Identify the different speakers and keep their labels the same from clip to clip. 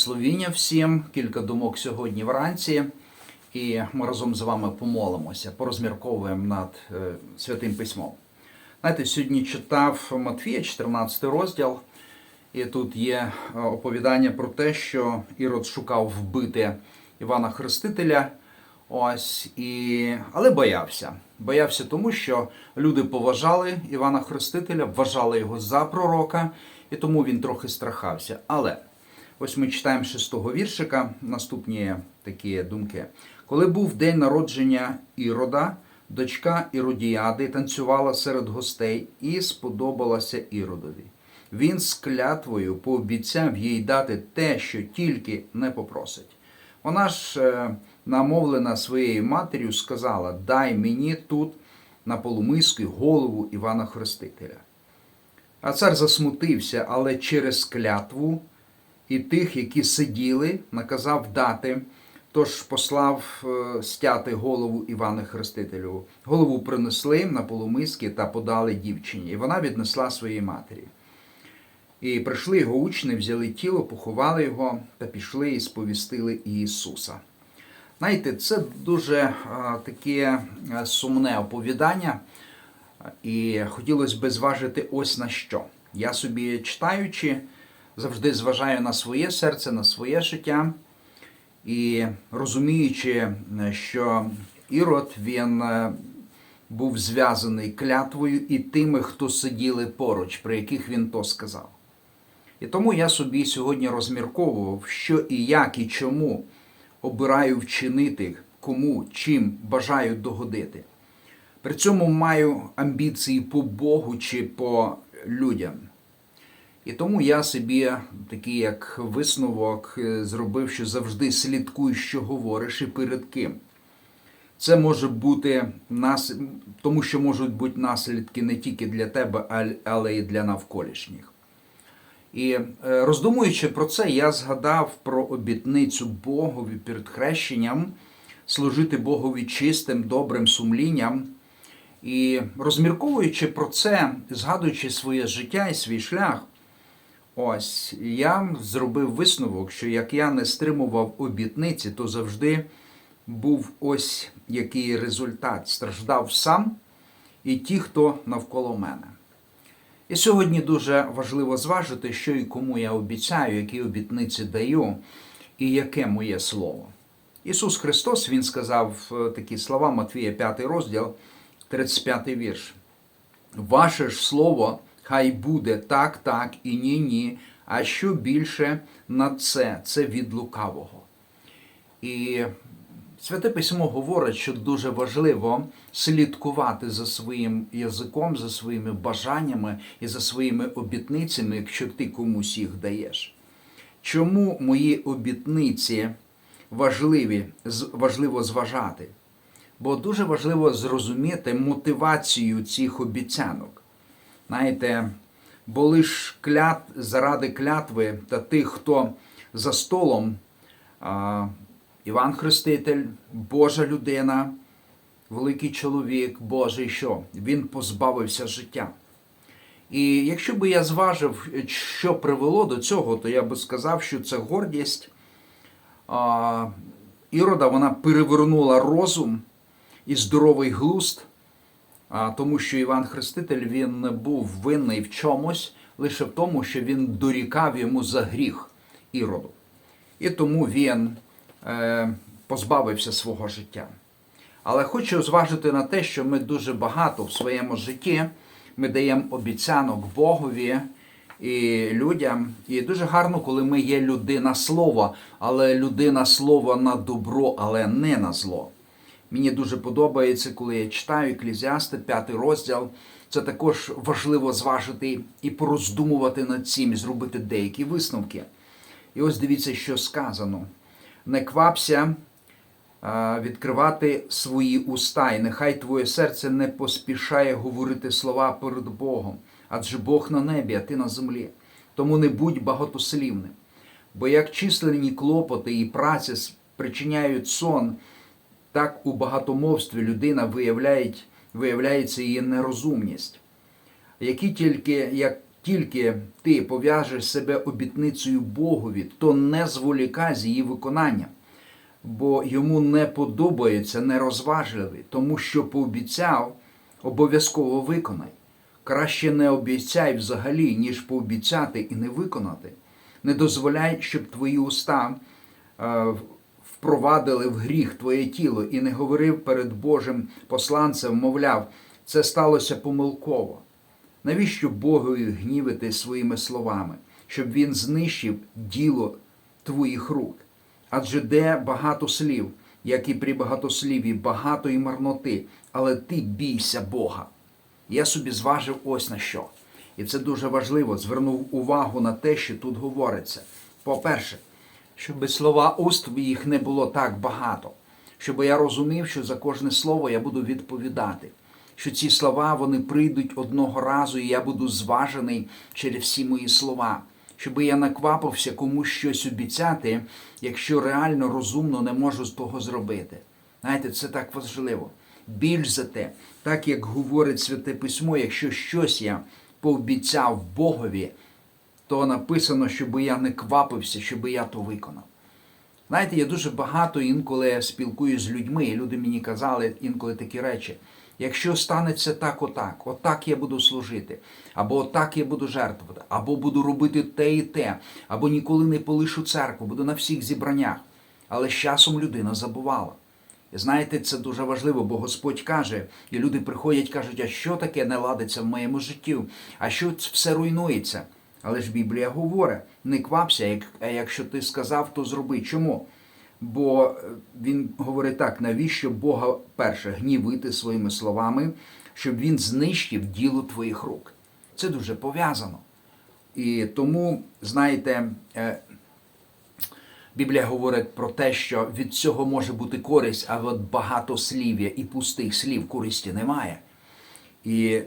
Speaker 1: Благословіння всім, кілька думок сьогодні вранці, і ми разом з вами помолимося, порозмірковуємо над е, святим письмом. Знаєте, сьогодні читав Матфія, 14 розділ, і тут є е, оповідання про те, що Ірод шукав вбити Івана Хрестителя. Ось і але боявся. Боявся тому, що люди поважали Івана Хрестителя, вважали його за пророка, і тому він трохи страхався. Але ось ми читаємо шестого віршика. Наступні такі думки. Коли був день народження Ірода, дочка Іродіади танцювала серед гостей і сподобалася Іродові. Він з клятвою пообіцяв їй дати те, що тільки не попросить. Вона ж, е, намовлена своєю матір'ю, сказала: Дай мені тут на полумиски голову Івана Хрестителя. А цар засмутився, але через клятву і тих, які сиділи, наказав дати, тож послав е, стяти голову Івана Хрестителю. Голову принесли на полумиски та подали дівчині, і вона віднесла своїй матері. І прийшли його учні, взяли тіло, поховали його та пішли і сповістили Ісуса. Знаєте, це дуже а, таке а, сумне оповідання, і хотілося б зважити ось на що. Я собі читаючи, завжди зважаю на своє серце, на своє життя, і розуміючи, що Ірод він е, був зв'язаний клятвою і тими, хто сиділи поруч, при яких він то сказав. І тому я собі сьогодні розмірковував, що і як, і чому обираю вчинити, кому, чим бажаю догодити. При цьому маю амбіції по Богу чи по людям. І тому я собі такий як висновок е, зробив, що завжди слідкуй, що говориш і перед ким. Це може бути нас, тому що можуть бути наслідки не тільки для тебе, але й для навколишніх. І е, роздумуючи про це, я згадав про обітницю Богові перед хрещенням служити Богові чистим, добрим сумлінням. І розмірковуючи про це, згадуючи своє життя і свій шлях, ось я зробив висновок, що як я не стримував обітниці, то завжди був ось який результат. Страждав сам і ті, хто навколо мене. І сьогодні дуже важливо зважити, що і кому я обіцяю, які обітниці даю, і яке моє слово. Ісус Христос Він сказав е, такі слова, Матвія 5 розділ, 35 вірш. Ваше ж слово хай буде так, так і ні, ні, а що більше на це, це від лукавого. І Святе письмо говорить, що дуже важливо слідкувати за своїм язиком, за своїми бажаннями і за своїми обітницями, якщо ти комусь їх даєш. Чому мої обітниці важливі, важливо зважати? Бо дуже важливо зрозуміти мотивацію цих обіцянок. Знаєте, бо лиш клят, заради клятви та тих, хто за столом. Іван Хреститель, Божа людина, великий чоловік, Божий що? Він позбавився життя. І якщо би я зважив, що привело до цього, то я би сказав, що це гордість. Ірода вона перевернула розум і здоровий глузд, тому що Іван Хреститель він був винний в чомусь, лише в тому, що він дорікав йому за гріх Іроду. І тому він. Е, позбавився свого життя. Але хочу зважити на те, що ми дуже багато в своєму житті ми даємо обіцянок Богові і людям. І дуже гарно, коли ми є людина слова, але людина слова на добро, але не на зло. Мені дуже подобається, коли я читаю Еклезіасти, п'ятий розділ. Це також важливо зважити і пороздумувати над цим, і зробити деякі висновки. І ось дивіться, що сказано не квапся відкривати свої уста, і нехай твоє серце не поспішає говорити слова перед Богом, адже Бог на небі, а ти на землі. Тому не будь багатослівним. Бо як численні клопоти і праця спричиняють сон, так у багатомовстві людина виявляє, виявляється її нерозумність. Які тільки, як тільки ти пов'яжеш себе обітницею Богові, то не зволікай з її виконанням, бо йому не подобається нерозважливий, тому що пообіцяв, обов'язково виконай. Краще не обіцяй взагалі, ніж пообіцяти і не виконати. Не дозволяй, щоб твої уста е, впровадили в гріх твоє тіло і не говорив перед Божим посланцем, мовляв, це сталося помилково. Навіщо Богові гнівити своїми словами, щоб він знищив діло твоїх рук? Адже де багато слів, як і при багатосліві, багато і марноти, але ти бійся Бога. Я собі зважив ось на що. І це дуже важливо. Звернув увагу на те, що тут говориться. По-перше, щоб слова уст їх не було так багато, щоб я розумів, що за кожне слово я буду відповідати, що ці слова вони прийдуть одного разу, і я буду зважений через всі мої слова, щоб я наквапився комусь щось обіцяти, якщо реально розумно не можу з того зробити. Знаєте, це так важливо. Більш за те, так як говорить Святе Письмо, якщо щось я пообіцяв Богові, то написано, щоб я не квапився, щоб я то виконав. Знаєте, я дуже багато інколи спілкуюся з людьми, і люди мені казали інколи такі речі. Якщо станеться так, отак, отак я буду служити, або отак я буду жертвувати, або буду робити те і те, або ніколи не полишу церкву, буду на всіх зібраннях. Але з часом людина забувала. І знаєте, це дуже важливо, бо Господь каже, і люди приходять, кажуть, а що таке не ладиться в моєму житті, а що все руйнується. Але ж Біблія говорить, не квапся, а якщо ти сказав, то зроби. Чому? Бо е, він говорить так, навіщо Бога перше гнівити своїми словами, щоб він знищив діло твоїх рук. Це дуже пов'язано. І тому, знаєте, е, Біблія говорить про те, що від цього може бути користь, а от багатослів'я і пустих слів користі немає. І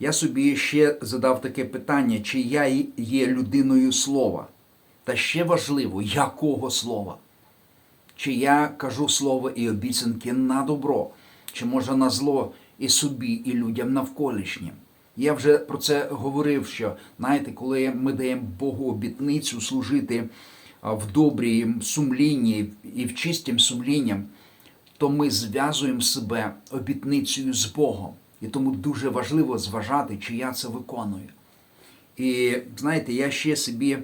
Speaker 1: я собі ще задав таке питання, чи я є людиною слова. Та ще важливо, якого слова? Чи я кажу слово і обіцянки на добро, чи може на зло і собі, і людям навколишнім. Я вже про це говорив, що знаєте, коли ми даємо Богу обітницю служити в добрій сумлінні і в чистім сумлінням, то ми зв'язуємо себе обітницею з Богом. І тому дуже важливо зважати, чи я це виконую. І знаєте, я ще собі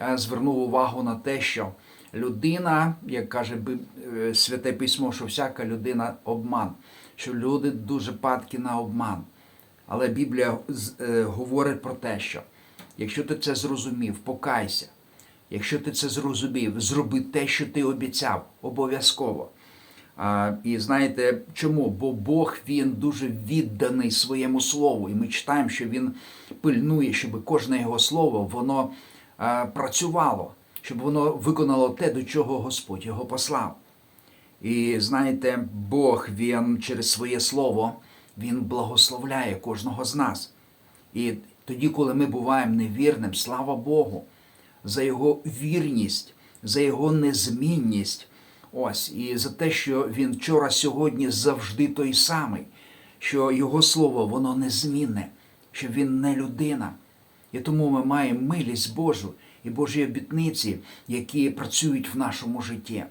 Speaker 1: е, звернув увагу на те, що людина, як каже е, Святе Письмо, що всяка людина обман, що люди дуже падки на обман. Але Біблія е, говорить про те, що якщо ти це зрозумів, покайся. Якщо ти це зрозумів, зроби те, що ти обіцяв, обов'язково. І знаєте чому? Бо Бог він дуже відданий своєму слову, і ми читаємо, що він пильнує, щоб кожне його слово воно працювало, щоб воно виконало те, до чого Господь його послав. І знаєте, Бог він через своє слово він благословляє кожного з нас. І тоді, коли ми буваємо невірним, слава Богу, за його вірність, за його незмінність. Ось, і за те, що він вчора, сьогодні завжди той самий, що його слово воно незмінне, що він не людина. І тому ми маємо милість Божу і Божі обітниці, які працюють в нашому житті.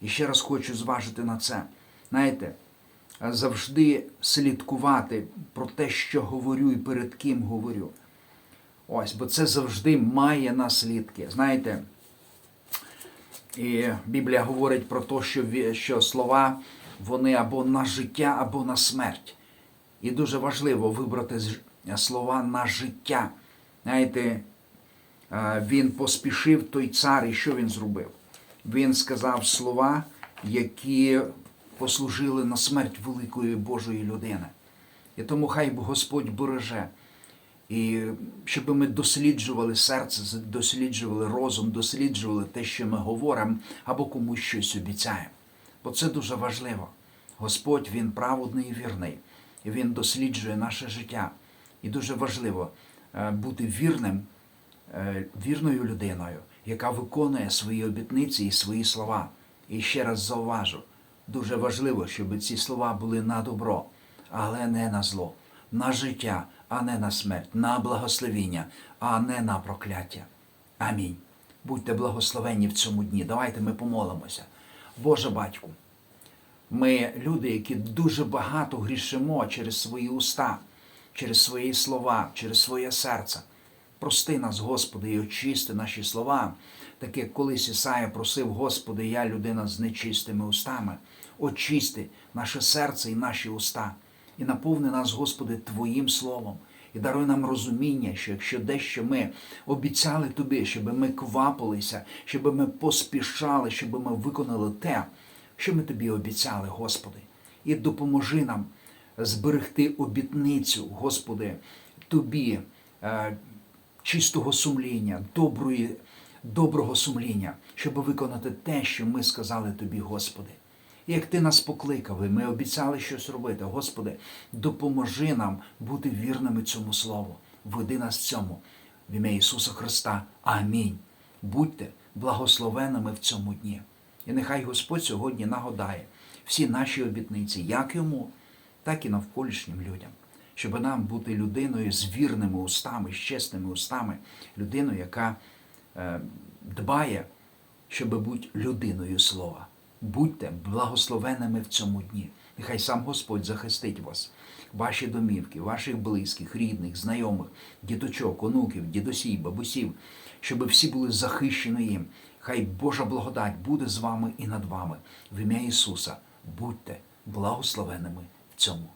Speaker 1: І ще раз хочу зважити на це. Знаєте, завжди слідкувати про те, що говорю і перед ким говорю. Ось, бо це завжди має наслідки. Знаєте, і Біблія говорить про те, що, що слова вони або на життя, або на смерть. І дуже важливо вибрати слова на життя. Знаєте, е, він поспішив той цар, і що він зробив? Він сказав слова, які послужили на смерть великої Божої людини. І тому хай Господь береже. І щоб ми досліджували серце, досліджували розум, досліджували те, що ми говоримо, або комусь щось обіцяємо. Бо це дуже важливо. Господь Він праведний і вірний, і Він досліджує наше життя. І дуже важливо е, бути вірним, е, вірною людиною, яка виконує свої обітниці і свої слова. І ще раз зауважу, дуже важливо, щоб ці слова були на добро, але не на зло, на життя, а не на смерть, на благословіння, а не на прокляття. Амінь. Будьте благословенні в цьому дні. Давайте ми помолимося. Боже батьку, ми люди, які дуже багато грішимо через свої уста, через свої слова, через своє серце. Прости нас, Господи, і очисти наші слова, так як колись Ісая просив, Господи, я людина з нечистими устами. Очисти наше серце і наші уста, і наповни нас, Господи, Твоїм Словом. І даруй нам розуміння, що якщо дещо ми обіцяли Тобі, щоб ми квапилися, щоб ми поспішали, щоб ми виконали те, що ми тобі обіцяли, Господи, і допоможи нам зберегти обітницю, Господи, Тобі е, чистого сумління, доброї, доброго сумління, щоб виконати те, що ми сказали Тобі, Господи. Як Ти нас покликав, і ми обіцяли щось робити, Господи, допоможи нам бути вірними цьому Слову. Веди нас в цьому. В ім'я Ісуса Христа. Амінь. Будьте благословеними в цьому дні. І нехай Господь сьогодні нагадає всі наші обітниці, як йому, так і навколишнім людям, щоб нам бути людиною з вірними устами, з чесними устами, людиною, яка е, дбає, щоб бути людиною слова. Будьте благословенними в цьому дні. Нехай сам Господь захистить вас, ваші домівки, ваших близьких, рідних, знайомих, діточок, онуків, дідусів, бабусів, щоб всі були захищені їм. Хай Божа благодать буде з вами і над вами. В ім'я Ісуса будьте благословеними в цьому